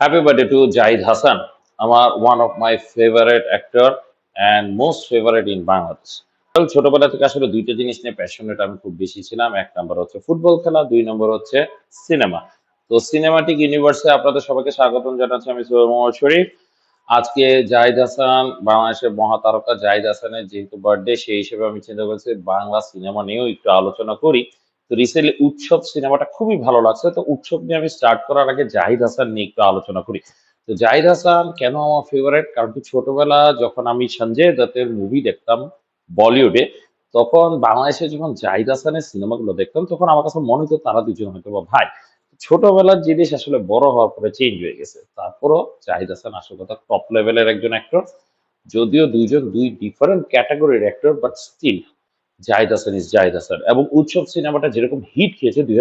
Happy birthday to Zahid Hasan আমার one of my favourite actor and most favourite in Bangladesh ছোটবেলা থেকে আসলে দুইটা জিনিস নিয়ে প্যাশনেট আমি খুব বেশি ছিলাম। এক নম্বর হচ্ছে ফুটবল খেলা, দুই নম্বর হচ্ছে সিনেমা তো সিনেমাটিক ইউনিভার্সে আপনাদের সবাইকে স্বাগতম জানাচ্ছি আমি সৈয়দ শরীফ। আজকে জাহিদ হাসান, বাংলাদেশের মহাতারকা জাহিদ হাসানের যেহেতু বার্থডে সেই হিসেবে আমি চিন্তা করছি বাংলা সিনেমা নিয়েও একটু আলোচনা করি। তো রিসেন্টলি উৎসব সিনেমাটা খুবই ভালো লাগছে। তো উৎসব নিয়ে আমি স্টার্ট করার আগে জাহিদ হাসান নিয়ে একটু আলোচনা করি। তো জাহিদ হাসান কেন আমার ফেভারিট কারণ কি ছোটবেলা যখন আমি সঞ্জয় দত্তের মুভি দেখতাম বলিউডে তখন বাংলাদেশে যখন জাহিদ হাসানের সিনেমাগুলো দেখতাম, তখন আমার কাছে মনে হতো তারা দুজন হয়তো বা ভাই। ছোটবেলার জিনিস আসলে বড় হওয়ার পরে চেঞ্জ হয়ে গেছে। তারপরও জাহিদ হাসান আসল কথা টপ লেভেলের একজন অ্যাক্টর যদিও দুইজন দুই ডিফারেন্ট ক্যাটাগরির actor but still Zahid Hasan is Zahid Hasan. এবং উৎসব সিনেমাটা যেরকম হিট খেয়েছে, দুই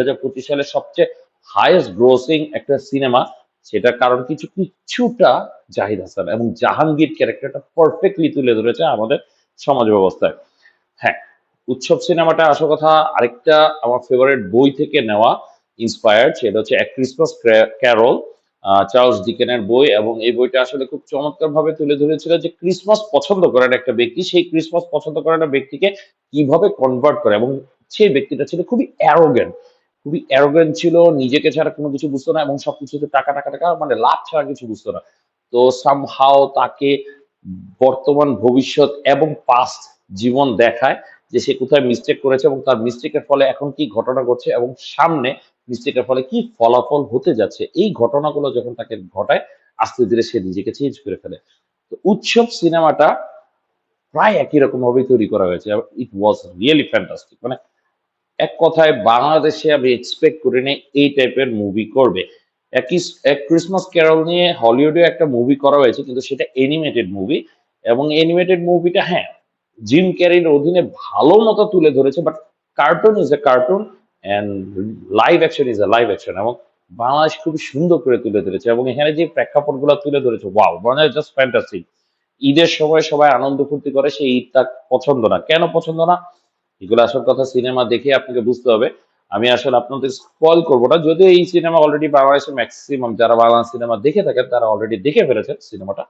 সালের সবচেয়ে হাইয়েস্ট গ্রোসিং একটা সিনেমা, সেটার কারণ কিছু, কিছুটা জাহিদ হাসান এবং জাহাঙ্গীর ক্যারেক্টারটা পারফেক্টলি তুলে ধরেছে আমাদের সমাজ ব্যবস্থায়। হ্যাঁ উৎসব সিনেমাটা আসল কথা, আরেকটা আমার ফেভারিট বই থেকে নেওয়া ইন্সপায়ার্ড সেটা হচ্ছে ক্রিসমাস ক্যারল চার্লস ডিকেনের বই এবং এই বইটা আসলে খুব চমৎকার ভাবে তুলে ধরেছিল যে ক্রিসমাস পছন্দ করেন একটা ব্যক্তি, সেই ক্রিসমাস পছন্দ করেন ব্যক্তিকে কীভাবে কনভার্ট করে এবং সেই ব্যক্তিটা ছিল খুবই অ্যারোগেন্ট খুবই অ্যারোগেন্ট ছিল, নিজেকে ছাড়া কোনো কিছু বুঝতো না এবং সবকিছুতে টাকা টাকা টাকা মানে লাভ ছাড়া কিছু বুঝতো না। তো সামহাও তাকে বর্তমান ভবিষ্যৎ এবং পাস্ট জীবন দেখায় যে সে কোথায় মিস্টেক করেছে এবং তার মিস্টেকের ফলে এখন কি ঘটনা ঘটছে এবং সামনে মিস্টেকের ফলে কি ফলাফল হতে যাচ্ছে, এই ঘটনাগুলো যখন তাকে ঘটায়, আস্তে ধীরে সে নিজেকে চেঞ্জ করে ফেলে। তো উৎসব সিনেমাটা প্রায় একই রকম ভাবেই তৈরি করা হয়েছে। ইট ওয়াজ রিয়েলি ফ্যান্টাস্টিক মানে এক কথায় বাংলাদেশে আমি এক্সপেক্ট করিনি এই টাইপের মুভি করবে। একই এক ক্রিসমাস ক্যারল নিয়ে হলিউডে একটা মুভি করা হয়েছে, কিন্তু সেটা এনিমেটেড মুভি এবং এনিমেটেড মুভিটা হ্যাঁ জিম ক্যারির অধীনে ভালো মতো তুলে ধরেছে but cartoon is a cartoon and live action is a live action এবং বাংলাদেশ খুবই সুন্দর করে তুলে ধরেছে এবং এখানে যে প্রেক্ষাপটগুলো তুলে ধরেছে ওয়াও মানে জাস্ট ফ্যান্টাস্টিক ঈদের সময় সবাই আনন্দ ফুর্তি করে, সেই ঈদটা পছন্দ না। কেন পছন্দ না? এগুলো আসল কথা সিনেমা দেখে আপনাকে বুঝতে হবে। আমি আসলে আপনাদের স্পয়েল করব না। যদিও এই সিনেমা অলরেডি বাংলাদেশের ম্যাক্সিমাম যারা বাংলা সিনেমা দেখে থাকেন, তারা অলরেডি দেখে ফেলেছেন সিনেমাটা।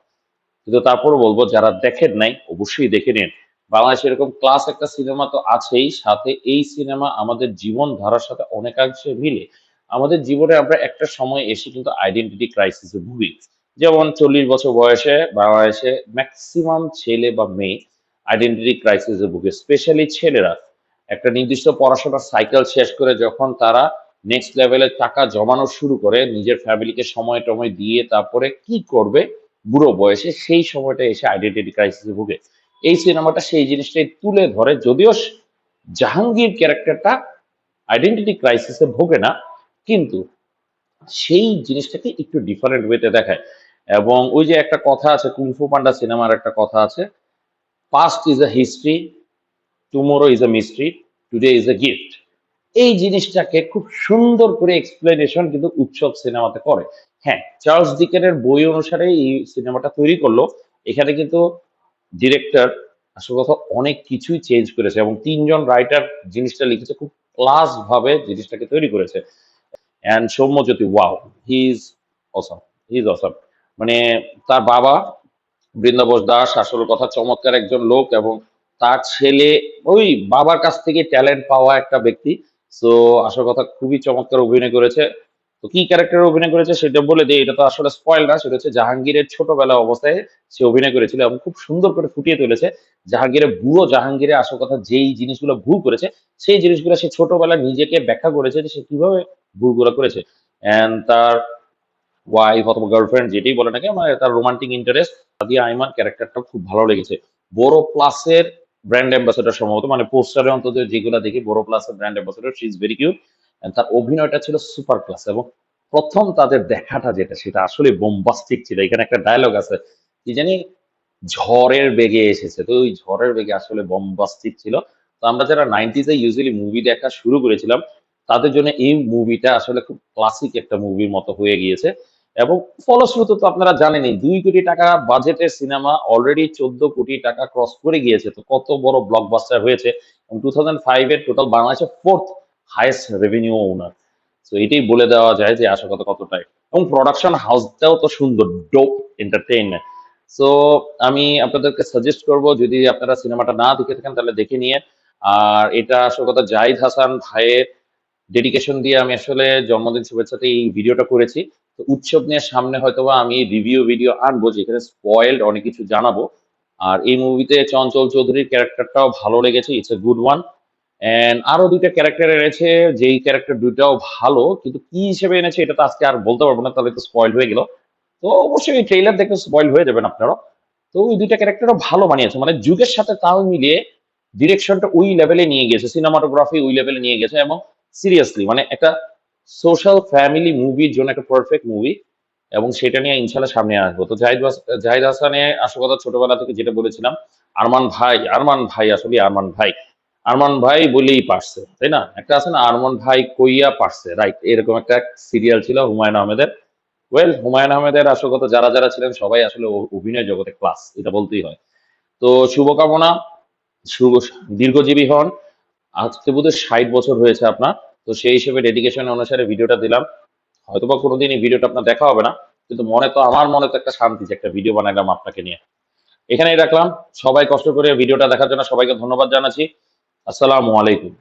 কিন্তু তারপরও বলব, যারা দেখেন নাই, অবশ্যই দেখে নিন। বাংলাদেশে এরকম ক্লাস একটা সিনেমা তো আছেই, সাথে এই সিনেমা আমাদের জীবন ধারার সাথে অনেকাংশে মিলে। আমাদের জীবনে আমরা একটা সময় এসে কিন্তু আইডেন্টিটি ক্রাইসিসে ভুগি। যেমন চল্লিশ বছর বয়সে বাংলাদেশে ম্যাক্সিমাম ছেলে বা মেয়ে আইডেন্টিটি ক্রাইসিসে ভুগে স্পেশালি ছেলেরা। একটা নির্দিষ্ট পড়াশোনার সাইকেল শেষ করে যখন তারা নেক্সট লেভেলে টাকা জমানো শুরু করে, নিজের ফ্যামিলিকে সময় টময় দিয়ে তারপরে কি করবে, বুড়ো বয়সে সেই সময়টা এসে আইডেন্টিটি ক্রাইসিসে ভুগে। এই সিনেমাটা সেই জিনিসটাই তুলে ধরে। যদিও জাহাঙ্গীর ক্যারেক্টারটা আইডেন্টিটি ক্রাইসিসে ভোগে না, কিন্তু সেই জিনিসটাকে একটু ডিফারেন্ট ওয়েতে দেখায়। এবং ওই যে একটা কথা আছে কুংফু পান্ডা সিনেমার একটা কথা আছে past is a history tomorrow is a mystery today is a gift এই জিনিসটাকে খুব সুন্দর করে এক্সপ্লেনেশন কিন্তু উৎসব সিনেমাতে করে। হ্যাঁ চার্লস ডিকেনের বই অনুসারে এই সিনেমাটা তৈরি করল। এখানে কিন্তু ডিরেক্টর আসল কথা অনেক কিছুই চেঞ্জ করেছে এবং তিনজন রাইটার জিনিসটা লিখেছে খুব ক্লাস ভাবে জিনিসটাকে তৈরি করেছে। And Soumyajyoti wow he is awesome he is awesome মানে তার বাবা বৃন্দাবস দাস, আসল কথা চমৎকার একজন লোক এবং তার ছেলে, ওই বাবার কাছ থেকে ট্যালেন্ট পাওয়া একটা ব্যক্তি। সো আসল কথা খুবই চমৎকার অভিনয় করেছে। তো কি ক্যারেক্টার অভিনয় করেছে সেটা বলে দিই, এটা তো আসলে স্পয়েল না, সেটা হচ্ছে জাহাঙ্গীরের ছোটবেলা অবস্থায় সে অভিনয় করেছিল এবং খুব সুন্দর করে ফুটিয়ে তুলেছে। জাহাঙ্গীরের বুড়ো জাহাঙ্গীরে আসল কথা যেই জিনিসগুলো ভুল করেছে, সেই জিনিসগুলো সে ছোটবেলা নিজেকে ব্যাখ্যা করেছে যে সে কীভাবে ভুলগুলো করেছে। অ্যান্ড তার ওয়াইফ অথবা গার্লফ্রেন্ড যেটাই বলে নাকি আমার তার রোমান্টিক ইন্টারেস্ট সাদিয়া আইমান ক্যারেক্টারটা খুব ভালো লেগেছে। বড় প্লাসের ব্র্যান্ড অ্যাম্বাসেডর সম্ভবত মানে পোস্টারে অন্তত যেগুলো দেখি, বড় প্লাসের brand ambassador she is very cute তার অভিনয়টা ছিল সুপার ক্লাস এবং প্রথম তাদের দেখাটা যেটা, সেটা আসলে বোম্বাস্টিক ছিল। এখানে একটা ডায়লগ আছে, কি জানি ঝড়ের বেগে এসেছে। তো ওই ঝড়ের বেগে আসলে বোম্বাস্টিক ছিল। তো আমরা যারা নাইনটিজে ইউজুয়ালি মুভি দেখা শুরু করেছিলাম, তাদের জন্য এই মুভিটা আসলে খুব ক্লাসিক একটা মুভির মতো হয়ে গিয়েছে। এবং ফলশ্রুত তো আপনারা জানেনই, দুই কোটি টাকা বাজেটের সিনেমা অলরেডি চোদ্দ কোটি টাকা ক্রস করে গিয়েছে। তো কত বড় ব্লকবাস্টার হয়েছে। টু থাউজেন্ড ফাইভ এর টোটাল বাংলাদেশের ফোর্থ হাইয়েস্ট রেভিনিউ ওনার তো এটাই বলে দেওয়া যায় যে আশা কথা কতটাই। এবং প্রোডাকশন হাউসটাও তো সুন্দর ডোপ এন্টারটেইনমেন্ট সো আমি আপনাদেরকে সাজেস্ট করব, যদি আপনারা সিনেমাটা না দেখে থাকেন, তাহলে দেখে নিয়ে। আর এটা আসল কথা জাহিদ হাসান ভাইয়ের ডেডিকেশন দিয়ে আমি আসলে জন্মদিন শুভেচ্ছাতে এই ভিডিওটা করেছি। তো উৎসব নিয়ে সামনে হয়তোবা আমি রিভিউ ভিডিও আনব, যেখানে স্পয়েলড অনেক কিছু জানাব। আর এই মুভিতে চঞ্চল চৌধুরীর ক্যারেক্টারটাও ভালো লেগেছে it's a good one and আরও দুইটা ক্যারেক্টার এনেছে, যেই ক্যারেক্টার দুইটাও ভালো, কিন্তু কি হিসেবে এনেছে এটা তো আজকে আর বলতে পারব না, তাহলে তো স্পয়েল হয়ে গেল। তো অবশ্যই ট্রেইলার দেখে স্পয়েল হয়ে যাবেন আপনারা তো ওই দুইটা ক্যারেক্টারও ভালো বানিয়েছে মানে যুগের সাথে তাল মিলিয়ে ডিরেকশনটা ওই লেভেলে নিয়ে গেছে সিনেমাটোগ্রাফি ওই লেভেলে নিয়ে গেছে, এবং সিরিয়াসলি মানে একটা সোশ্যাল ফ্যামিলি মুভির জন্য একটা পারফেক্ট মুভি এবং সেটা নিয়ে ইনশাল্লাহ সামনে আসব। তো জাহিদ জাহিদ হাসানে আসল কথা ছোটবেলা থেকে যেটা বলেছিলাম, আরমান ভাই আরমান ভাই আসলে আরমান ভাই। আরমান ভাই বলেই পারছে, তাই না? একটা আছে না, আরমান ভাই কইয়া পারছে রাইট এরকম একটা সিরিয়াল ছিল হুমায়ুন আহমেদের। ওয়েল হুমায়ুন আহমেদের আসল কথা যারা যারা ছিলেন সবাই আসলে অভিনয় জগতে ক্লাস এটা বলতেই হয়। তো শুভকামনা, শুভ, দীর্ঘজীবী হন। আজকে বোধহয় ষাট বছর হয়েছে আপনার, তো সেই হিসেবে ডেডিকেশন অনুসারে ভিডিওটা দিলাম। হয়তোবা কোনোদিন এই ভিডিওটা আপনার দেখা হবে না, কিন্তু মনে তো, আমার মনে তো একটা শান্তি যে একটা ভিডিও বানাইলাম আপনাকে নিয়ে। এখানেই রাখলাম, সবাই কষ্ট করে ভিডিওটা দেখার জন্য সবাইকে ধন্যবাদ জানাচ্ছি। আসসালামু আলাইকুম।